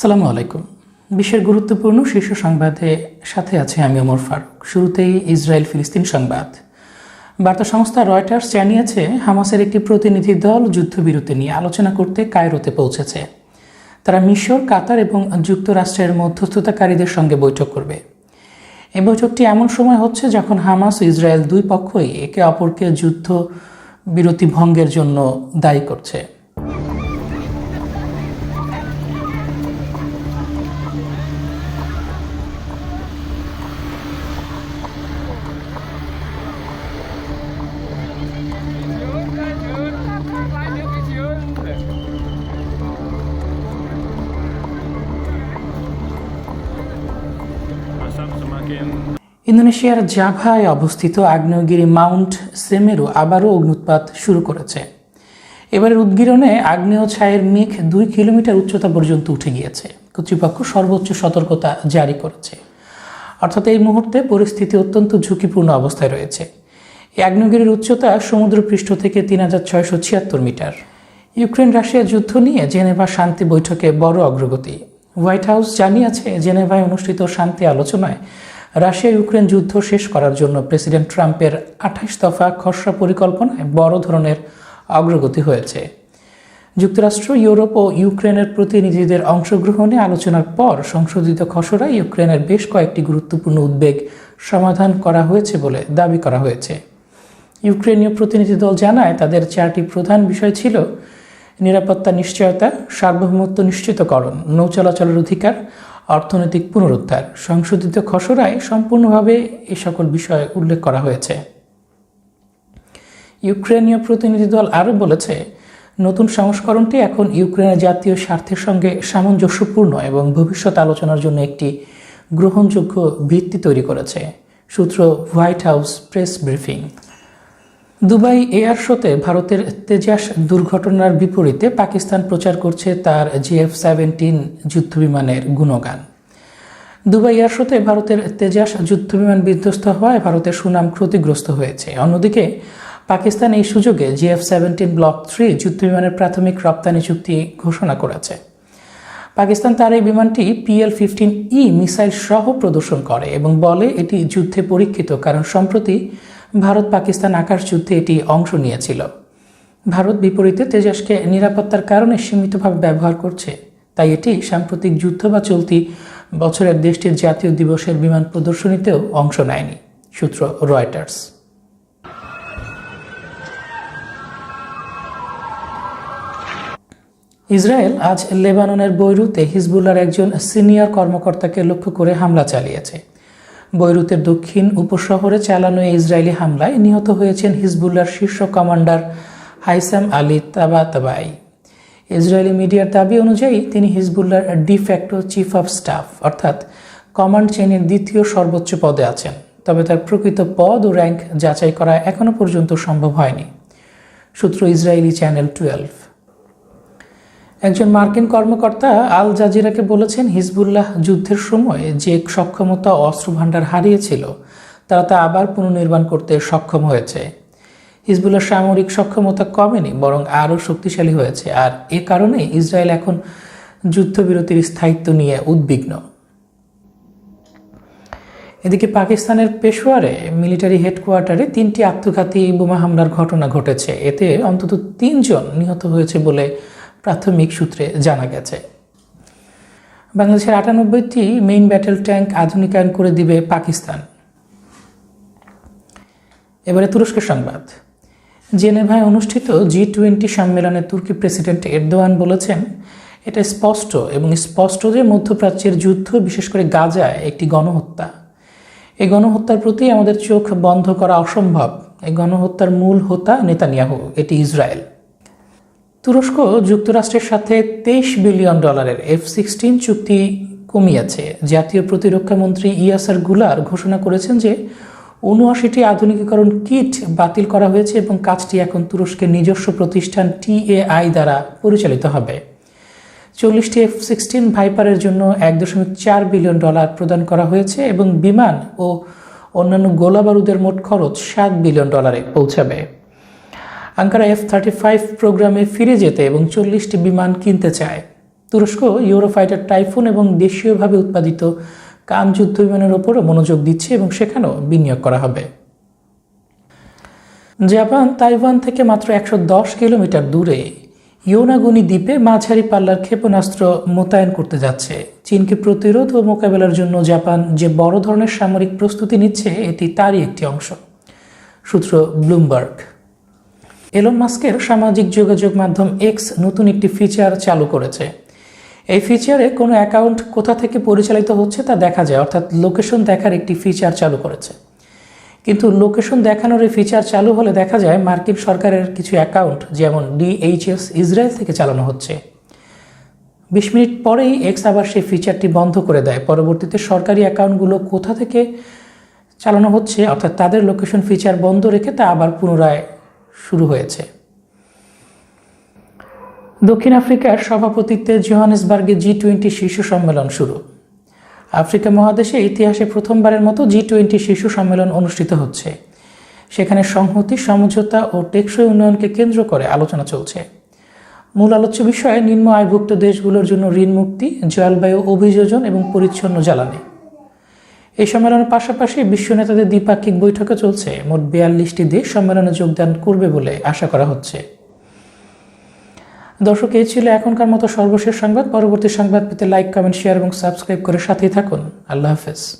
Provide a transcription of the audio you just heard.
সালামু আলাইকুম। বিশ্বের গুরুত্বপূর্ণ শীর্ষ সংবাদে সাথে আছে আমি ওমর ফারুক। শুরুতেই ইসরায়েল ফিলিস্তিন সংবাদ। বার্তা সংস্থা রয়টার্স জানিয়েছে, হামাসের একটি প্রতিনিধি দল যুদ্ধবিরতি নিয়ে আলোচনা করতে কায়রোতে পৌঁছেছে। তারা মিশর, কাতার এবং যুক্তরাষ্ট্রের মধ্যস্থতাকারীদের সঙ্গে বৈঠক করবে। এই বৈঠকটি এমন সময় হচ্ছে যখন হামাস ইসরায়েল দুই পক্ষই একে অপরকে যুদ্ধ বিরতি ভঙ্গের জন্য দায়ী করছে। ইন্দোনেশিয়ার জাভায় অবস্থিত আগ্নেয়গিরি মাউন্ট সেমেরু আবারও অগ্নুৎপাত শুরু করেছে। এবারের উদ্গীরণে আগ্নেয় ছায়ের মেঘ দুই কিলোমিটার উচ্চতা পর্যন্ত উঠে গিয়েছে। কর্তৃপক্ষ সর্বোচ্চ সতর্কতা জারি করেছে। অর্থাৎ এই মুহূর্তে পরিস্থিতি অত্যন্ত ঝুঁকিপূর্ণ অবস্থায় রয়েছে। এই আগ্নেয়গিরির উচ্চতা সমুদ্রপৃষ্ঠ থেকে তিন হাজার ছয়শো ছিয়াত্তর মিটার। ইউক্রেন রাশিয়া যুদ্ধ নিয়ে জেনেভা শান্তি বৈঠকে বড় অগ্রগতি। হোয়াইট হাউস জানিয়েছে, জেনেভায় অনুষ্ঠিত শান্তি আলোচনায় রাশিয়া ইউক্রেন যুদ্ধ শেষ করার জন্য প্রেসিডেন্ট ট্রাম্পের আঠাশ দফা খসড়া পরিকল্পনায় বড় ধরনের অগ্রগতি হয়েছে। যুক্তরাষ্ট্র, ইউরোপ ও ইউক্রেনের প্রতিনিধিদের অংশগ্রহণে আলোচনার পর সংশোধিত খসড়ায় ইউক্রেনের বেশ কয়েকটি গুরুত্বপূর্ণ উদ্বেগ সমাধান করা হয়েছে বলে দাবি করা হয়েছে। ইউক্রেনীয় প্রতিনিধি দল জানায়, তাদের চারটি প্রধান বিষয় ছিল নিরাপত্তা নিশ্চয়তা, সার্বভৌমত্ব নিশ্চিতকরণ, নৌ চলাচলের অধিকার অর্থনৈতিক পুনরুদ্ধার। সংশোধিত খসড়ায় সম্পূর্ণভাবে এ সকল বিষয় উল্লেখ করা হয়েছে। ইউক্রেনীয় প্রতিনিধি দল আরও বলেছে, নতুন সংস্করণটি এখন ইউক্রেনের জাতীয় স্বার্থের সঙ্গে সামঞ্জস্যপূর্ণ এবং ভবিষ্যৎ আলোচনার জন্য একটি গ্রহণযোগ্য ভিত্তি তৈরি করেছে, সূত্র White House press briefing. Dubai air শোতে ভারতের তেজাস দুর্ঘটনার বিপরীতে পাকিস্তান প্রচার করছে তার জিএফ সেভেন্টিন যুদ্ধবিমানের গুণগান। দুবাই এয়ার শোতে ভারতের তেজাস যুদ্ধবিমান বিধ্বস্ত হওয়ায় ভারতের সুনাম ক্ষতিগ্রস্ত হয়েছে। অন্যদিকে, পাকিস্তান এই সুযোগে জিএফ সেভেন্টিন ব্লক থ্রি যুদ্ধবিমানের প্রাথমিক রপ্তানি চুক্তি ঘোষণা করেছে। পাকিস্তান তার এই বিমানটি পিএল ফিফটিন ই মিসাইল সহ প্রদর্শন করে এবং বলে এটি যুদ্ধে পরীক্ষিত, কারণ সম্প্রতি ভারত পাকিস্তান আকাশ যুদ্ধে এটি অংশ নিয়েছিল। ভারত বিপরীতে তেজাসকে নিরাপত্তার কারণে সীমিতভাবে ব্যবহার করছে। তাই এটি সাম্প্রতিক যুদ্ধ বা চলতি বছরের দেশটির জাতীয় দিবসের বিমান প্রদর্শনীতেও অংশ নেয়নি, সূত্র রয়টার্স। ইসরায়েল আজ লেবাননের বৈরুতে হিজবুল্লার একজন সিনিয়র কর্মকর্তাকে লক্ষ্য করে হামলা চালিয়েছে। বৈরুতের দক্ষিণ উপশহরে চালানো ইসরায়েলি হামলায় নিহত হয়েছেন হিজবুল্লার শীর্ষ কমান্ডার হাইসাম আলী তাবা তাবাই ইসরায়েলি মিডিয়ার দাবি অনুযায়ী তিনি হিজবুল্লার de facto chief of staff অর্থাৎ কমান্ড চেনের দ্বিতীয় সর্বোচ্চ পদে আছেন। তবে তার প্রকৃত পদ ও র্যাঙ্ক যাচাই করা এখনও পর্যন্ত সম্ভব হয়নি। সূত্র ইসরায়েলি চ্যানেল টুয়েলভ একজন মার্কিন কর্মকর্তা আল জাজিরাকে বলেছেন হিজবুল্লাহ যুদ্ধের সময় যে সক্ষমতা অস্ত্র ভাণ্ডার হারিয়েছিল, তারা তা আবার পুনর্নির্মাণ করতে সক্ষম হয়েছে। হিজবুল্লাহ সামরিক সক্ষমতা কমেনি, বরং আরও শক্তিশালী হয়েছে, আর এ কারণে ইসরায়েল এখন যুদ্ধবিরতির স্থায়িত্ব নিয়ে উদ্বিগ্ন। এদিকে পাকিস্তানের পেশোয়ারে মিলিটারি হেডকোয়ার্টারে তিনটি আত্মঘাতী বোমা হামলার ঘটনা ঘটেছে। এতে অন্তত তিনজন নিহত হয়েছে বলে প্রাথমিক সূত্রে জানা গেছে। বাংলাদেশের আটানব্বইটি মেইন ব্যাটেল ট্যাঙ্ক আধুনিকায়ন করে দিবে পাকিস্তান। এবারে তুরস্কের সংবাদ। জেনেভায় অনুষ্ঠিত জি টোয়েন্টি সম্মেলনে তুর্কি প্রেসিডেন্ট এরদোয়ান বলেছেন, এটা স্পষ্ট এবং স্পষ্ট যে মধ্যপ্রাচ্যের যুদ্ধ, বিশেষ করে গাজায়, একটি গণহত্যা। এই গণহত্যার প্রতি আমাদের চোখ বন্ধ করা অসম্ভব। এই গণহত্যার মূল হোতা নেতানিয়াহু, এটি ইসরায়েল। তুরস্ক যুক্তরাষ্ট্রের সাথে তেইশ বিলিয়ন ডলারের এফ সিক্সটিন চুক্তি কমিয়েছে। জাতীয় প্রতিরক্ষা মন্ত্রী ইয়াসারগুলার ঘোষণা করেছেন যে উনআশিটি আধুনিকীকরণ কিট বাতিল করা হয়েছে এবং কাজটি এখন তুরস্কের নিজস্ব প্রতিষ্ঠান টিএআই দ্বারা পরিচালিত হবে। চল্লিশটি এফ সিক্সটিন ভাইপারের জন্য এক দশমিক চার বিলিয়ন ডলার প্রদান করা হয়েছে এবং বিমান ও অন্যান্য গোলাবারুদের মোট খরচ সাত বিলিয়ন ডলারে পৌঁছাবে। আঙ্কারা এফ থার্টি ফাইভ প্রোগ্রামে ফিরে যেতে এবং চল্লিশটি বিমান কিনতে চায়। তুরস্ক ইউরোফাইটার টাইফুন এবং দেশীয়ভাবে উৎপাদিত কান যুদ্ধ বিমানের ওপরও মনোযোগ দিচ্ছে এবং সেখানেও বিনিয়োগ করা হবে। জাপান, তাইওয়ান থেকে মাত্র একশো দশ কিলোমিটার দূরে ইয়োনাগুনি দ্বীপে মাঝারি পাল্লার ক্ষেপণাস্ত্র মোতায়েন করতে যাচ্ছে। চীনকে প্রতিরোধ ও মোকাবেলার জন্য জাপান যে বড় ধরনের সামরিক প্রস্তুতি নিচ্ছে, এটি তারই একটি অংশ। সূত্র ব্লুমবার্গ। এলন মাস্কের সামাজিক যোগাযোগ মাধ্যম এক্স নতুন একটি ফিচার চালু করেছে। এই ফিচারে কোনো অ্যাকাউন্ট কোথা থেকে পরিচালিত হচ্ছে তা দেখা যায়, অর্থাৎ লোকেশন দেখার একটি ফিচার চালু করেছে। কিন্তু লোকেশন দেখানোর এই ফিচার চালু হলে দেখা যায় মার্কিন সরকারের কিছু অ্যাকাউন্ট যেমন ডিএইচএস ইসরায়েল থেকে চালানো হচ্ছে। বিশ মিনিট পরেই এক্স আবার সেই ফিচারটি বন্ধ করে দেয়। পরবর্তীতে সরকারি অ্যাকাউন্টগুলো কোথা থেকে চালানো হচ্ছে, অর্থাৎ তাদের লোকেশন ফিচার বন্ধ রেখে তা আবার পুনরায় শুরু হয়েছে। দক্ষিণ আফ্রিকার সভাপতিত্বে জোহানেসবার্গে জি টোয়েন্টি শীর্ষ সম্মেলন শুরু। আফ্রিকা মহাদেশে ইতিহাসে প্রথমবারের মতো জি টোয়েন্টি শীর্ষ সম্মেলন অনুষ্ঠিত হচ্ছে। সেখানে সংহতি, সমঝোতা ও টেকসই উন্নয়নকে কেন্দ্র করে আলোচনা চলছে। মূল আলোচ্য বিষয়ে নিম্ন আয়ভুক্ত দেশগুলোর জন্য ঋণ মুক্তি, জলবায়ু অভিযোজন এবং পরিচ্ছন্ন জ্বালানি। এই সম্মেলনের পাশাপাশি বিশ্ব নেতাদের দ্বিপাক্ষিক বৈঠকে চলছে। মোট বিয়াল্লিশটি দেশ সম্মেলনে যোগদান করবে বলে আশা করা হচ্ছে। দর্শক, এই ছিল এখনকার মতো সর্বশেষ সংবাদ। পরবর্তী সংবাদ পেতে লাইক, কমেন্ট, শেয়ার এবং সাবস্ক্রাইব করে সাথেই থাকুন। আল্লাহ হাফেজ।